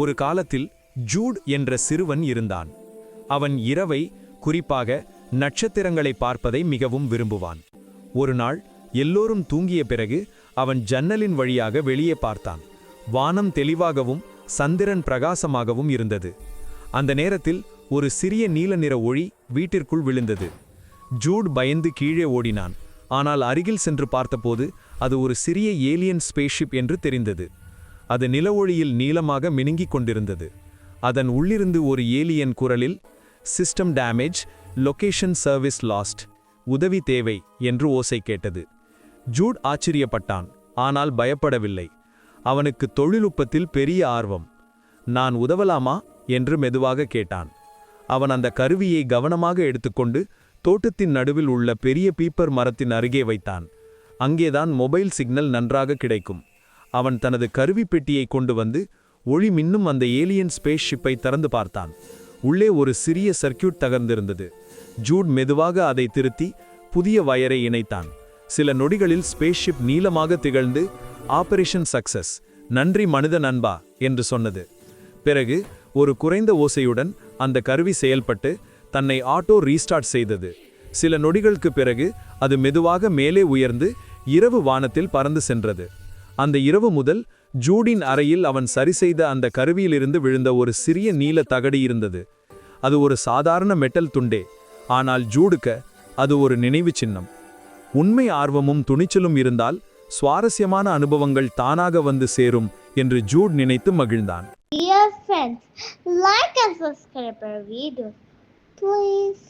ஒரு காலத்தில் ஜூட் என்ற சிறுவன் இருந்தான். அவன் இரவை குறிப்பாக நட்சத்திரங்களை பார்ப்பதை மிகவும் விரும்புவான். ஒரு நாள் எல்லோரும் தூங்கிய பிறகு அவன் ஜன்னலின் வழியாக வெளியே பார்த்தான். வானம் தெளிவாகவும் சந்திரன் பிரகாசமாகவும் இருந்தது. அந்த நேரத்தில் ஒரு சிறிய நீல நிற ஒளி வீட்டிற்குள் விழுந்தது. ஜூட் பயந்து கீழே ஓடினான். ஆனால் அருகில் சென்று பார்த்தபோது அது ஒரு சிறிய ஏலியன் ஸ்பேஸ்ஷிப் என்று தெரிந்தது. அது நில நீளமாக மினுங்கிக் கொண்டிருந்தது. அதன் உள்ளிருந்து ஒரு ஏலியன் குரலில் system damage location service lost உதவி தேவை என்று ஓசை கேட்டது. ஜூட் ஆச்சரியப்பட்டான் ஆனால் பயப்படவில்லை. அவனுக்கு தொழில்நுட்பத்தில் பெரிய ஆர்வம். நான் உதவலாமா? என்று மெதுவாக கேட்டான். அவன் அந்த கருவியை கவனமாக எடுத்துக்கொண்டு தோட்டத்தின் நடுவில் உள்ள பெரிய பீப்பர் மரத்தின் அருகே வைத்தான். அங்கேதான் மொபைல் சிக்னல் நன்றாக கிடைக்கும். அவன் தனது கருவி பெட்டியை கொண்டு வந்து ஒளி மின்னும் அந்த ஏலியன் ஸ்பேஸ் ஷிப்பை திறந்து பார்த்தான். உள்ளே ஒரு சிறிய சர்க்கியூட் தகர்ந்திருந்தது. ஜூட் மெதுவாக அதை திருத்தி புதிய வயரை இணைத்தான். சில நொடிகளில் ஸ்பேஸ் ஷிப் நீளமாக திகழ்ந்து ஆபரேஷன் சக்சஸ் நன்றி மனித நண்பா என்று சொன்னது. பிறகு ஒரு குறைந்த ஓசையுடன் அந்த கருவி செயல்பட்டு தன்னை ஆட்டோ ரீஸ்டார்ட் செய்தது. சில நொடிகளுக்கு பிறகு அது மெதுவாக மேலே உயர்ந்து இரவு வானத்தில் பறந்து சென்றது. அந்த இரவு முதல் ஜூடின் அறையில் அவன் சரிசெய்த அந்த கருவியிலிருந்து விழுந்த ஒரு சிறிய நீல தகடு இருந்தது அது ஒரு சாதாரண மெட்டல் துண்டே ஆனால் ஜூடுக்க அது ஒரு நினைவு சின்னம் உண்மை ஆர்வமும் துணிச்சலும் இருந்தால் சுவாரஸ்யமான அனுபவங்கள் தானாக வந்து சேரும் என்று ஜூட் நினைத்து மகிழ்ந்தான் Dear friends, like and subscribe our video. Please.